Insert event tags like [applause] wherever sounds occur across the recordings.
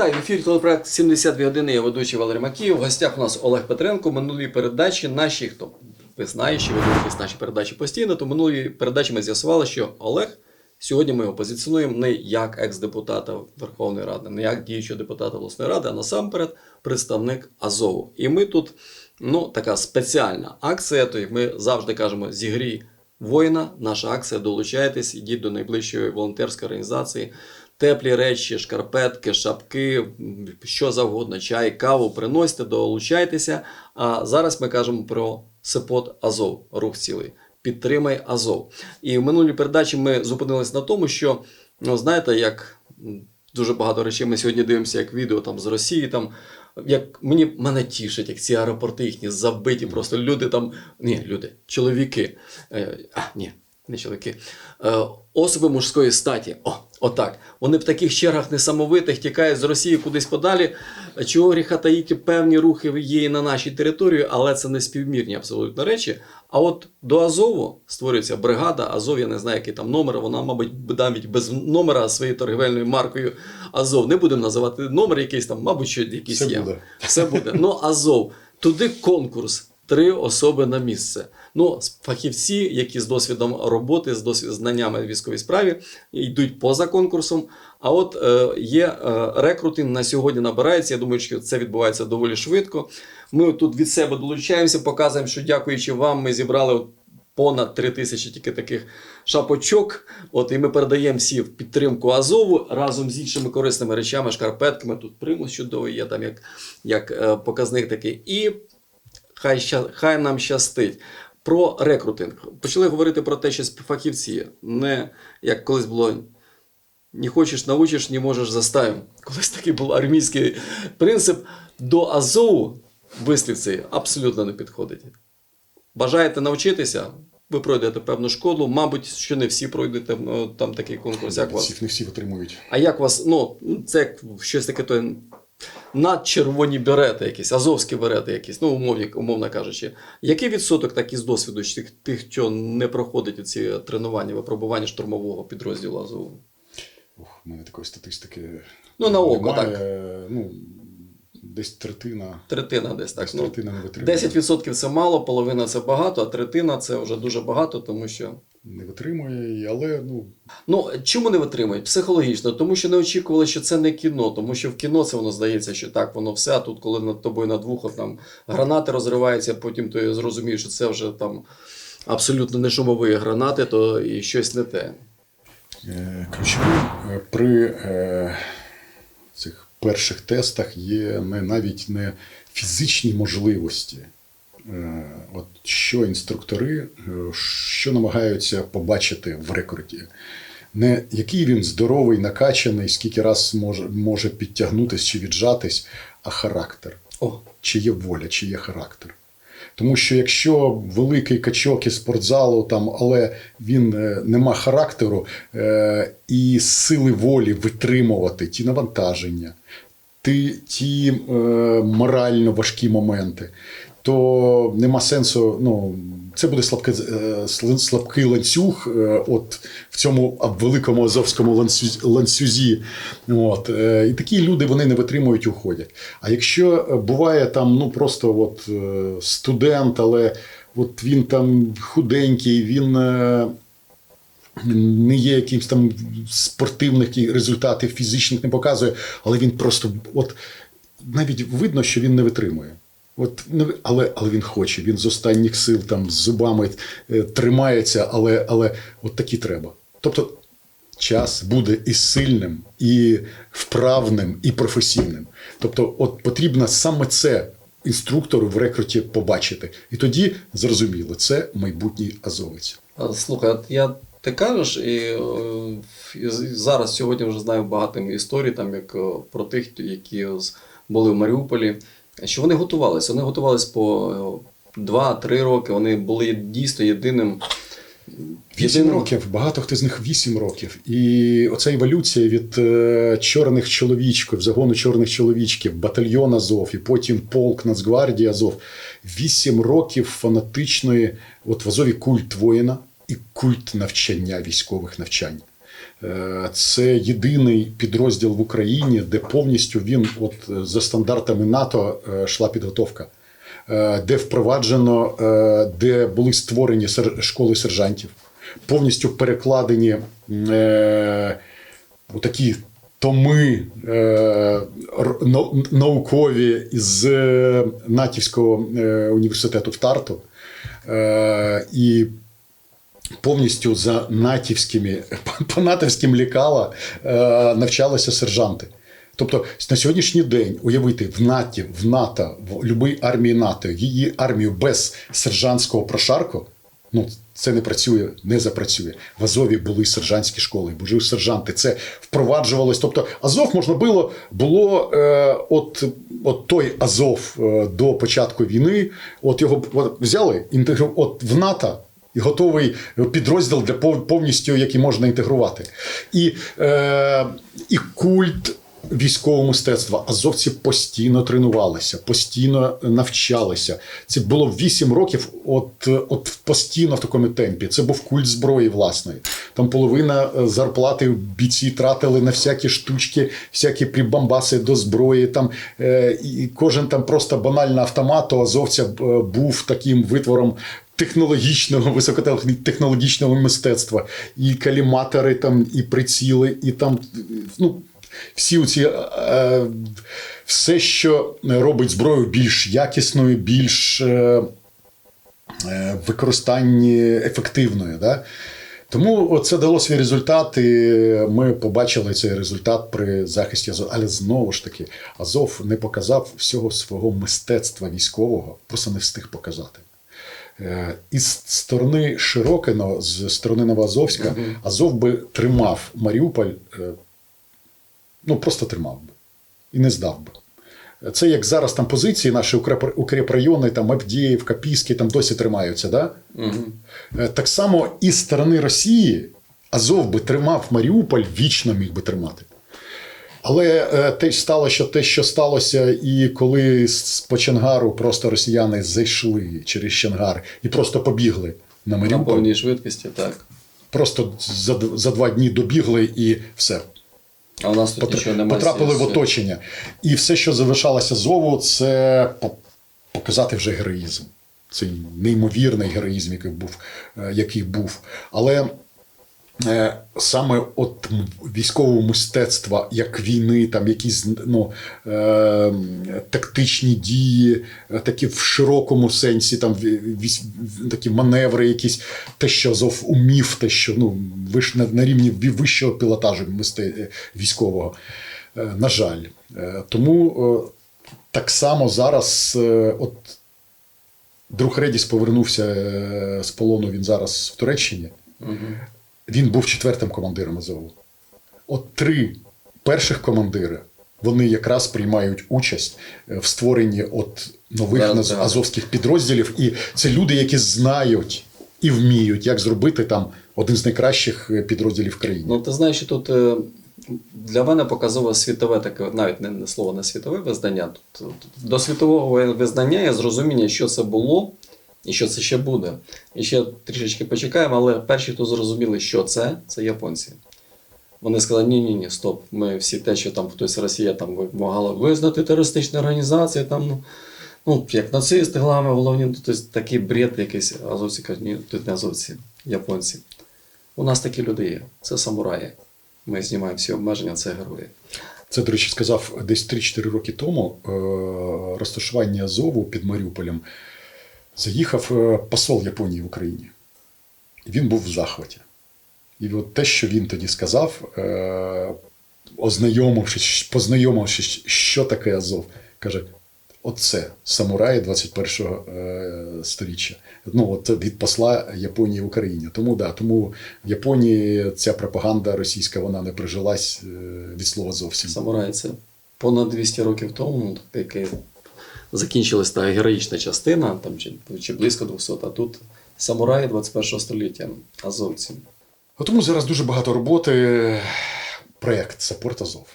Вітаю в ефірі телепроект 72 години. Я ведучий Валерій Макіїв. В гостях у нас Олег Петренко. Минулі передачі наші, хто ви знає, що ви дивитесь наші передачі постійно, то минулі передачі ми з'ясували, що Олег сьогодні ми його позиціонуємо не як екс-депутата Верховної Ради, не як діючого депутата обласної ради, а насамперед представник Азову. І ми тут ну, така спеціальна акція. То ми завжди кажемо зігрій воїна. Наша акція. Долучайтесь, ідіть до найближчої волонтерської організації. Теплі речі, шкарпетки, шапки, що завгодно, чай, каву приносьте, долучайтеся. А зараз ми кажемо про Сепот Азов, рух цілий. Підтримай Азов. І в минулій передачі ми зупинились на тому, що ну, знаєте, як дуже багато речей ми сьогодні дивимося, як відео там з Росії. Там, як мені мене тішить, як ці аеропорти їхні забиті, просто люди там. Ні, люди, чоловіки. Е, а, ні, не чоловіки. Е, особи мужської статі. О, отак. Вони в таких чергах несамовитих тікають з Росії кудись подалі. Чого гріха таїти певні рухи є і на нашій території, але це не співмірні абсолютно речі. А от до Азову створюється бригада. Азов, я не знаю, який там номер. Вона, мабуть, навіть без номера своєю торгівельною маркою Азов. Не будемо називати номер якийсь там, мабуть, що якийсь Все є. буде. Все буде. Ну, Азов. Туди конкурс. Три особи на місце. Ну, фахівці, які з досвідом роботи, з досвід знаннями військовій справі, йдуть поза конкурсом. А от е, є е, рекрутинг на сьогодні набирається. Я думаю, що це відбувається доволі швидко. Ми тут від себе долучаємося, показуємо, що дякуючи вам, ми зібрали понад 3 тисячі тільки таких шапочок. От і ми передаємо всі в підтримку Азову разом з іншими корисними речами, шкарпетками. Тут примус чудовий є там як, як е, показник такий. І хай, хай нам щастить. Про рекрутинг. Почали говорити про те, що фахівці не як колись було. Не хочеш научиш, не можеш заставим. Колись такий був армійський принцип. До Азову вислів цей абсолютно не підходить. Бажаєте навчитися, ви пройдете певну школу. Мабуть, що не всі пройдете ну, там такий конкурс, як вас. Не всі отримують. А як вас, ну, це щось таке то надчервоні берети якісь, азовські берети якісь, ну, умовні, умовно кажучи. Який відсоток так із досвіду тих, тих, хто не проходить ці тренування, випробування штурмового підрозділу Азову? Ух, у мене такої статистики. Ну, на око, так. Ну, десь третина. Третина десь так. Десь Ну, третина не витримує. 10% це мало, половина це багато, а третина це вже дуже багато, тому що. Не витримує, але ну, Ну, чому не витримують? Психологічно, тому що не очікували, що це не кіно, тому що в кіно це воно здається, що так, воно все, а тут, коли над тобою над вухом там гранати розриваються, потім ти зрозумієш, що це вже там абсолютно не шумові гранати, то і щось не те. е, ключовим е, при е, цих перших тестах є не навіть не фізичні можливості. Е, От що інструктори, е, що намагаються побачити в рекруті. Не який він здоровий, накачаний, скільки раз може, може підтягнутись чи віджатись, а характер. О, чи є воля, чи є характер. Тому що якщо великий качок із спортзалу, там, але він нема не має характеру е, і сили волі витримувати ті навантаження, ті, ті е, морально важкі моменти, то нема сенсу. Ну, це буде слабке, е, слабкий ланцюг е, от, в цьому великому азовському ланцюзі. От, е, і такі люди вони не витримують, уходять. А якщо буває там ну, просто от, студент, але от він там худенький, він. не є якимсь там спортивних результатів фізичних не показує, але він просто от навіть видно, що він не витримує. От, не але, але він хоче, він з останніх сил там з зубами е, тримається, але, але от такі треба. Тобто час буде і сильним, і вправним, і професійним. Тобто, от потрібно саме це інструктору в рекруті побачити. І тоді зрозуміло, це майбутній азовець. слухай, я ти кажеш, і, е, і зараз сьогодні вже знаю багато історій, там як е, про тих, які були в Маріуполі, що вони готувалися. Вони готувалися по 2-3 роки. Вони були дійсно єдиним. Вісім років, багато хто з них вісім років. І оця еволюція від е, чорних чоловічків, загону чорних чоловічків, батальйон Азов, і потім полк Нацгвардії Азов. Вісім років фанатичної, от в Азові культ воїна і культ навчання, військових навчань. Е, Це єдиний підрозділ в Україні, де повністю він, от е, за стандартами НАТО, йшла підготовка, Е, де впроваджено, де були створені школи сержантів, повністю перекладені е, такі томи наукові з натівського університету в Тарту. І повністю за натівськими, [laughs] по натівським лікала е, навчалися сержанти. Тобто на сьогоднішній день уявити в НАТО, в НАТО, в будь-якій армії НАТО, її армію без сержантського прошарку, ну це не працює, не запрацює. В Азові були сержантські школи, були сержанти. Це впроваджувалось. Тобто Азов можна було було е, от, от той Азов е, до початку війни, от його от, взяли інтегру, от в НАТО. І готовий підрозділ для повністю, який можна інтегрувати. І, е, і культ військового мистецтва. Азовці постійно тренувалися, постійно навчалися. Це було 8 років, от, от постійно в такому темпі. Це був культ зброї власної. Там половина е, зарплати бійці тратили на всякі штучки, всякі прибамбаси до зброї. Там е, і кожен там просто банально автомат у азовця е, був таким витвором технологічного, високотехнологічного мистецтва, і каліматори, там, і приціли, і там ну, всі ці, е, все, що робить зброю більш якісною, більш е, е, використанні ефективною. Да? Тому це дало свій результат, і ми побачили цей результат при захисті Азов. Але знову ж таки, Азов не показав всього свого мистецтва військового, просто не встиг показати. Е, Із сторони Широкино, з сторони Новоазовська, Азов би тримав Маріуполь, е, ну просто тримав би і не здав би. Це як зараз там позиції наші укреп- укріпрайони, там Авдіївка, Піски, там досі тримаються. Да? Угу. Е, Так само і з сторони Росії Азов би тримав Маріуполь, вічно міг би тримати. Але е, те ж стало, що те, що сталося, і коли з по Чангару просто росіяни зайшли через Чангар і просто побігли на На повній швидкості, так. просто за, за два дні добігли і все. А у нас тут Потр- нічого немає. потрапили в оточення. І все, що залишалося зову, це показати вже героїзм. Цей неймовірний героїзм, який був. е, Який був. Але саме от військового мистецтва, як війни, там якісь ну, е, тактичні дії, е, такі в широкому сенсі, там вісь- такі маневри, якісь те, що Азов умів, те, що ну, виш, на, на рівні вищого пілотажу мисте, е, військового. Е, На жаль. Е, Тому е, так само зараз, е, от друг Редіс повернувся е, з полону, він зараз в Туреччині. Мгм. Він був четвертим командиром Азову. От три перших командири вони якраз приймають участь е, в створенні от нових наз- так. азовських підрозділів. І це люди, які знають і вміють, як зробити там один з найкращих е, підрозділів в країні. Ну, ти знаєш, що тут е, для мене показово світове таке, навіть не, слово не світове визнання. Тут до світового визнання є зрозуміння, що це було і що це ще буде. І ще трішечки почекаємо, але перші, хто зрозуміли, що це, це японці. Вони сказали: ні, ні, стоп. Ми всі те, що там хтось Росія там вимагала визнати терористичну організацію, там, ну, ну, як нацисти, главне, головні, ну, тобто такий бред якийсь. Азовці кажуть, ні, тут не азовці, японці. У нас такі люди є. Це самураї. Ми знімаємо всі обмеження, це герої. Це, до речі, сказав десь 3-4 роки тому е, розташування Азову під Маріуполем. Заїхав е, посол Японії в Україні. Він був в захваті. І от те, що він тоді сказав, е, ознайомившись, познайомившись, що таке Азов, каже: оце самураї 21-го е, сторіччя. Ну, от від посла Японії в Україні. Тому да, тому в Японії ця пропаганда російська вона не прижилась від слова зовсім. Самураї це понад 200 років тому, таке закінчилась та героїчна частина, там, чи, чи близько 200, а тут самураї 21 століття, азовці. От Тому зараз дуже багато роботи. Проєкт Саппорт Азов.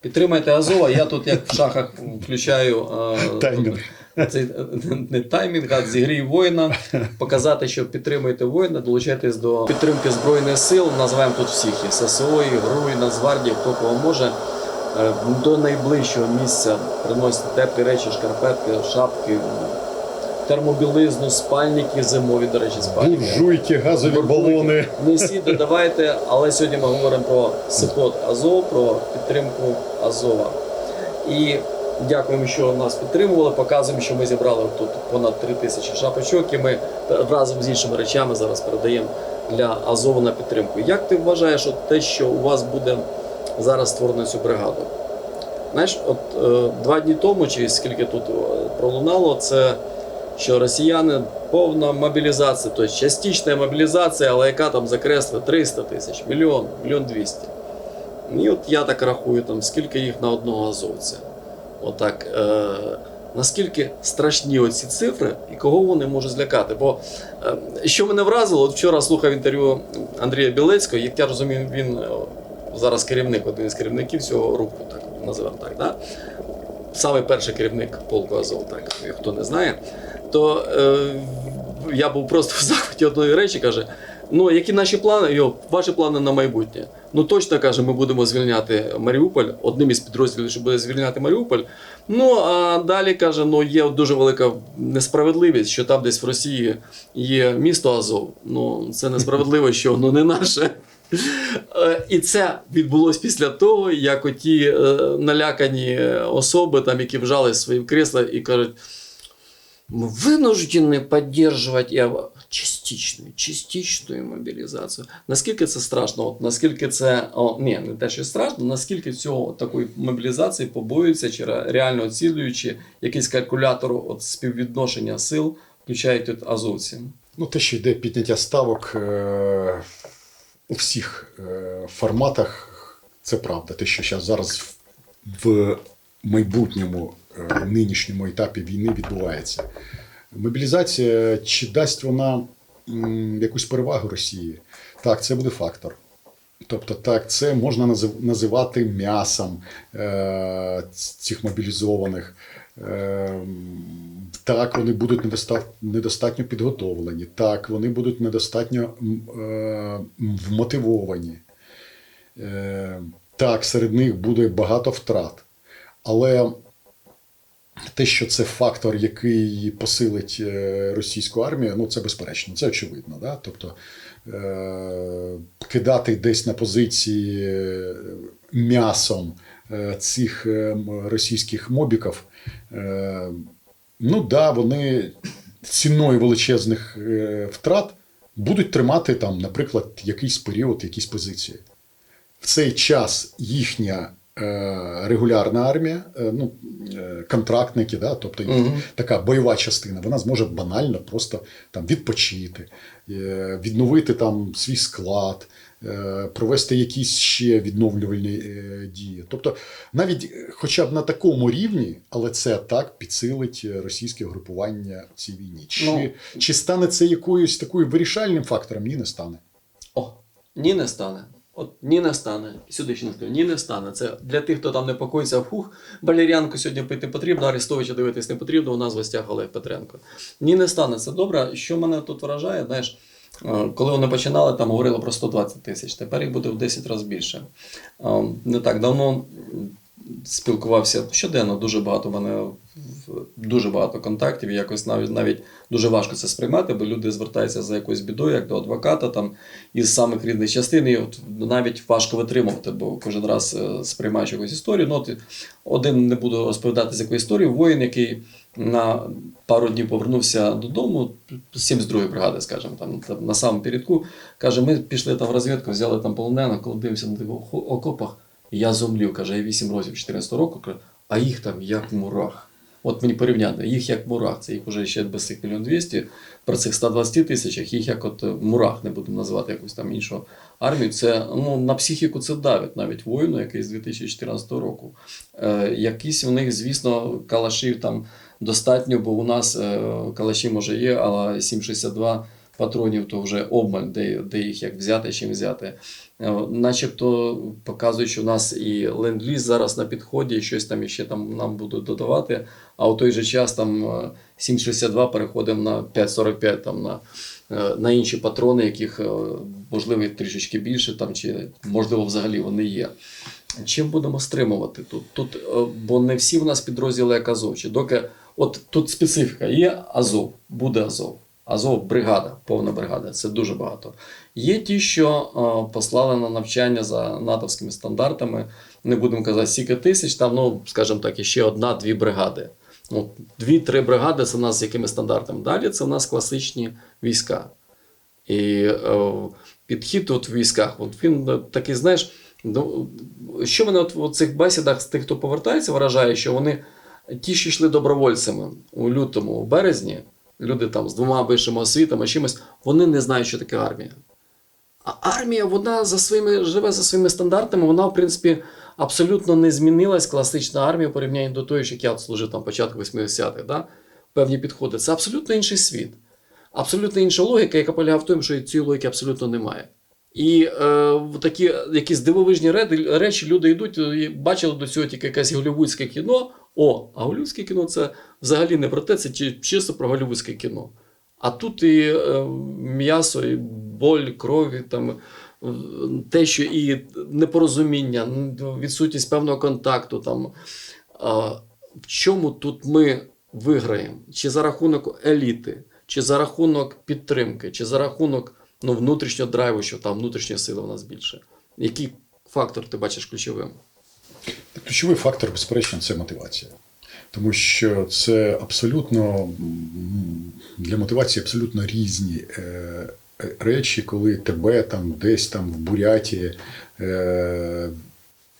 Підтримайте Азова, я тут як в шахах включаю е, Таймер. Цей е, не таймінг, а зігрій воїна, показати, що підтримуєте воїна, долучайтесь до підтримки Збройних сил. Називаємо тут всіх і ССО, і ГРУ, і Нацгвардії, хто кого може. Е, До найближчого місця приносите теплі речі, шкарпетки, шапки, термобілизну, спальники зимові, до речі, спальники. Буржуйки, газові балони. Несіть, додавайте, але сьогодні ми говоримо про СИПОТ Азов, про підтримку Азова. І дякуємо, що нас підтримували. Показуємо, що ми зібрали тут понад 3 тисячі шапочок, і ми разом з іншими речами зараз передаємо для Азову на підтримку. Як ти вважаєш, от те, що у вас буде зараз створено цю бригаду? Знаєш, от е, два дні тому, чи скільки тут е, пролунало, це що росіяни повна мобілізація, тобто частична мобілізація, але яка там закреслила 300 тисяч, мільйон, мільйон 200. І от я так рахую, там, скільки їх на одного азовця. Отак. Е, наскільки страшні оці цифри і кого вони можуть злякати? Бо е, що мене вразило, от вчора слухав інтерв'ю Андрія Білецького, як я розумію, він е, зараз керівник, один із керівників цього руху, так називаємо так. Да? Саме перший керівник полку Азов, так, хто не знає, то е, я був просто [laughs] в захваті одної речі, каже: ну, які наші плани? Йо, ваші плани на майбутнє. Ну точно каже, ми будемо звільняти Маріуполь, одним із підрозділів, що буде звільняти Маріуполь. Ну а далі каже, ну є дуже велика несправедливість, що там десь в Росії є місто Азов. Ну це несправедливо, що воно не наше. Е, І це відбулось після того, як оті е, налякані особи, там, які вжали свої в крісла і кажуть, мы вынуждены поддерживать я... частичну, частичну мобілізацію. Наскільки це страшно? От, наскільки це. О, ні, не те, що страшно, наскільки цього такої мобілізації побоюються, чи ре- реально оцінюючи якийсь калькулятор от, співвідношення сил, включають тут азовці. Ну, те, що йде підняття ставок е, у всіх е, форматах, це правда. Те, що зараз, в майбутньому е, нинішньому етапі війни відбувається. Мобілізація, чи дасть вона якусь перевагу Росії? Так, це буде фактор. Тобто, так, це можна називати м'ясом е, цих мобілізованих. Е, так, вони будуть недостатньо підготовлені. Так, вони будуть недостатньо е, вмотивовані. Е, так, серед них буде багато втрат. Але те, що це фактор, який посилить е, російську армію, ну це безперечно, це очевидно. Да? Тобто е, кидати десь на позиції м'ясом цих е, російських мобіків, е, ну да, вони ціною величезних е, втрат будуть тримати там, наприклад, якийсь період, якісь позиції. В цей час їхня е, регулярна армія, е, ну, е, контрактники, да, тобто їх Мгм. така бойова частина, вона зможе банально просто там відпочити, е, відновити там свій склад, е, провести якісь ще відновлювальні е, дії. Тобто, навіть е, хоча б на такому рівні, але це так підсилить е, російське групування в цій війні. Чи, Ну. чи стане це якоюсь такою вирішальним фактором? Ні, не стане. О, ні не стане. От ні не стане. Сюди ще не скажу, ні не стане. Це для тих, хто там непокоїться, фух, балеріанку сьогодні пити потрібно, Арестовича дивитись не потрібно, у нас в гостях Олег Петренко. Ні не стане. Це добре. Що мене тут вражає, знаєш, е, коли вони починали, там говорили про 120 тисяч, тепер їх буде в 10 разів більше. Е, Не так давно спілкувався щоденно, дуже багато мене дуже багато контактів, і якось навіть навіть дуже важко це сприймати, бо люди звертаються за якоюсь бідою, як до адвоката, там із самих різних частин, і от навіть важко витримувати, бо кожен раз е, сприймаєш якусь історію. Ну, от один не буду розповідати з якої історії, воїн, який на пару днів повернувся додому, з 72-ї бригади, скажімо, там, там на самому передку, каже: ми пішли там в розвідку, взяли там полонених, коли дивимося на тих окопах, я зомлів, каже, я 8 років 14 року, а їх там як мурах. От мені порівняти, їх як мурах, це їх вже ще без цих мільйон 200, при цих 120 тисячах, їх як от е, мурах, не будемо називати якусь там іншу армію. Це ну, на психіку це давить навіть воїну, який з 2014 року. Е, якісь у них, звісно, калашів там достатньо, бо у нас е, калаші може є, але 7,62 патронів, то вже обмаль, де, де їх як взяти, чим взяти. Е, Начебто показують, що у нас і ленд-ліз зараз на підході, щось там іще там нам будуть додавати. А у той же час там е, 7,62 переходимо на 5,45 там на, е, на інші патрони, яких е, можливо трішечки більше, там чи можливо взагалі вони є. Чим будемо стримувати тут? Тут, е, бо не всі в нас підрозділи як Азов. Чи доки от тут специфіка є Азов, буде Азов. Азов бригада, повна бригада, це дуже багато. Є ті, що е, послали на навчання за натовськими стандартами. Не будемо казати стільки тисяч, там, ну, скажімо так, іще одна-дві бригади. Дві-три бригади це в нас з якими стандартами. Далі це в нас класичні війська. І е, підхід от в військах, от він е, такий, знаєш, ну, що мене от в цих бесідах з тих, хто повертається, вражає, що вони ті, що йшли добровольцями у лютому, у березні, люди там з двома вищими освітами, чимось, вони не знають, що таке армія. А армія, вона за своїми, живе за своїми стандартами, вона, в принципі, абсолютно не змінилась класична армія в порівнянні до тої, що як я служив там початку 80-х. Да? Певні підходи. Це абсолютно інший світ. Абсолютно інша логіка, яка полягає в тому, що цієї логіки абсолютно немає. І е, такі якісь дивовижні речі люди йдуть, і бачили до цього тільки якесь голівудське кіно. О, а голівудське кіно це взагалі не про те, це чисто про голівудське кіно. А тут і е, м'ясо, і боль, крові, там, е, те, що і непорозуміння, відсутність певного контакту. Там. А, в чому тут ми виграємо? Чи за рахунок еліти, чи за рахунок підтримки, чи за рахунок ну, внутрішнього драйву, що там внутрішня сила в нас більше? Який фактор ти бачиш ключовим? Ключовий фактор, безперечно, це мотивація. Тому що це абсолютно для мотивації абсолютно різні е, речі, коли тебе там десь там в Буряті е,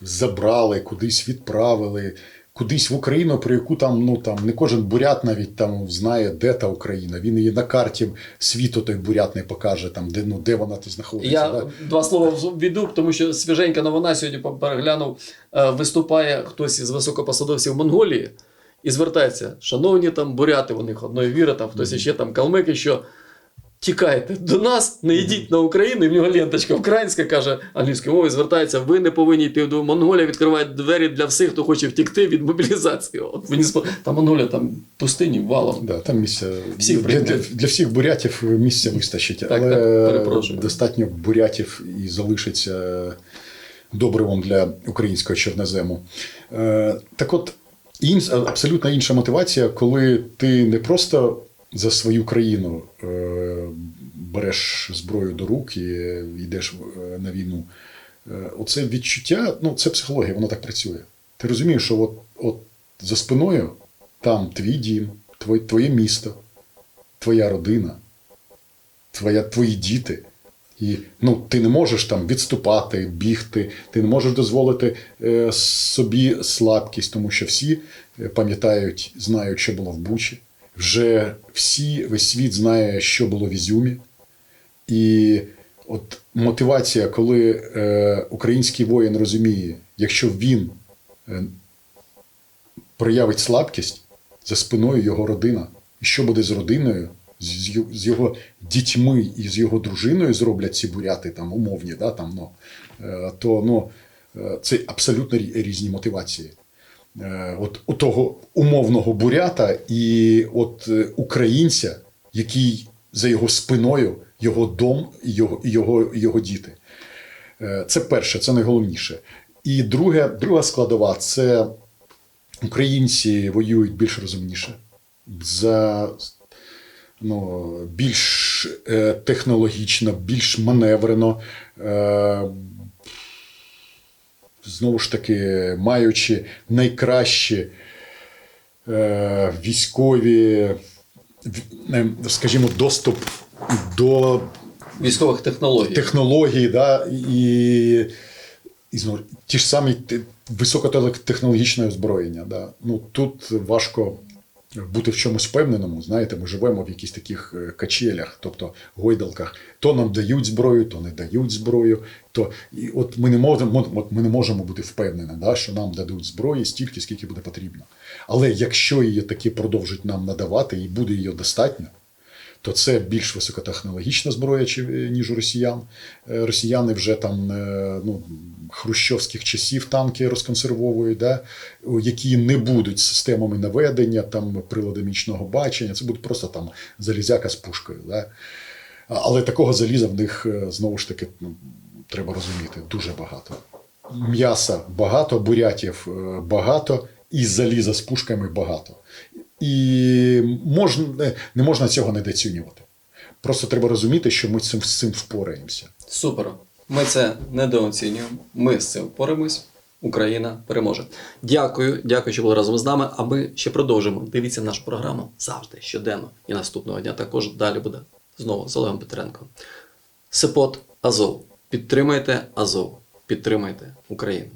забрали, кудись відправили, кудись в Україну, про яку там ну там не кожен бурят навіть там знає, де та Україна. Він її на карті світу той бурят не покаже, там де ну де вона тут знаходиться. Я да? два слова введу, тому що свіженька новина сьогодні переглянув. е, Виступає хтось із високопосадовців Монголії і звертається: шановні там буряти, у них одної віри, там хтось ще там калмики, що тікайте до нас, не йдіть на Україну. І в нього ленточка українська каже англійською мовою, звертається: ви не повинні йти до Монголія, відкриває двері для всіх, хто хоче втікти від мобілізації. От мені спо... Там Монголія, там пустині валом. Да, там місця Всіх для, для, для всіх бурятів місця вистачить, Так, але так, перепрошую. достатньо бурятів і залишиться добривом для українського чорнозему. Е, так от, абсолютно інша мотивація, коли ти не просто за свою країну е, береш зброю до рук і йдеш е, на війну. Е, оце відчуття, ну це психологія, воно так працює. Ти розумієш, що от, от за спиною там твій дім, твоє, твоє місто, твоя родина, твоя, твої діти. І ну, ти не можеш там відступати, бігти, ти не можеш дозволити е, собі слабкість, тому що всі пам'ятають, знають, що було в Бучі. Вже всі, весь світ знає, що було в Ізюмі. І от мотивація, коли е, український воїн розуміє, якщо він е, проявить слабкість, за спиною його родина. І що буде з родиною, з, з його дітьми і з його дружиною зроблять ці буряти там умовні, да, там, ну, е, то ну, е, це абсолютно різні мотивації. Е, От у того умовного бурята і от е, українця, який за його спиною, його дом його, його, його діти. Е, Це перше, це найголовніше. І друге, друга складова це українці воюють більш розумніше, за ну, більш технологічно, більш маневрено. Знову ж таки, маючи найкращі е, військові, скажімо, доступ до Військових технологій. технології, да, і, і знову ті ж самі те- високотехнологічне озброєння. Да. Ну, тут важко бути в чомусь впевненому. Знаєте, ми живемо в якихось таких е, качелях, тобто гойдалках. То нам дають зброю, то не дають зброю. То, і от ми не можемо, от ми не можемо бути впевнені, да, що нам дадуть зброї стільки, скільки буде потрібно. Але якщо її таки продовжать нам надавати і буде її достатньо, то це більш високотехнологічна зброя, ніж у росіян. Е, Росіяни вже там е, ну, хрущовських часів танки розконсервовують, да, які не будуть системами наведення, там приладами нічного бачення. Це буде просто там залізяка з пушкою. Да. Але такого заліза в них е, знову ж таки ну, треба розуміти дуже багато. М'яса багато, бурятів е, багато, і заліза з пушками багато. І можна, не- можна цього недооцінювати. Просто треба розуміти, що ми цим, з цим впораємося. Супер. Ми це недооцінюємо. Ми з цим впораємось. Україна переможе. Дякую, дякую, що були разом з нами. А ми ще продовжимо. Дивіться нашу програму завжди, щоденно. І наступного дня також далі буде знову з Олегом Петренком. Сепот Азов. Підтримайте Азов. Підтримайте Україну.